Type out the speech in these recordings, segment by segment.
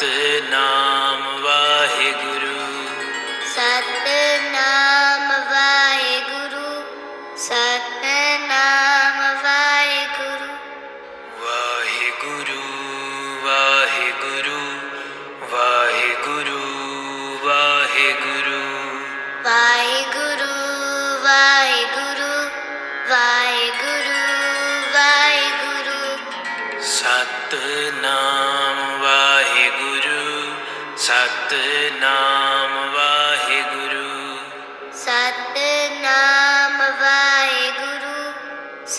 ਸਤਨਾਮ ਵਾਹਿਗੁਰੂ।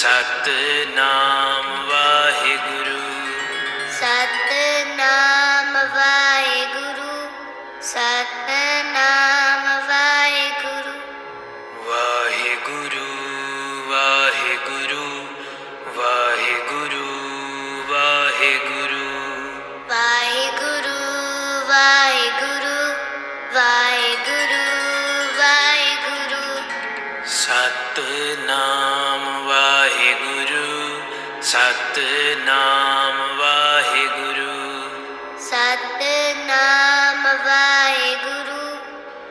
ਸਤਨਾਮ ਵਾ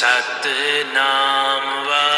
ਸਤਨਾਮ ਵਾ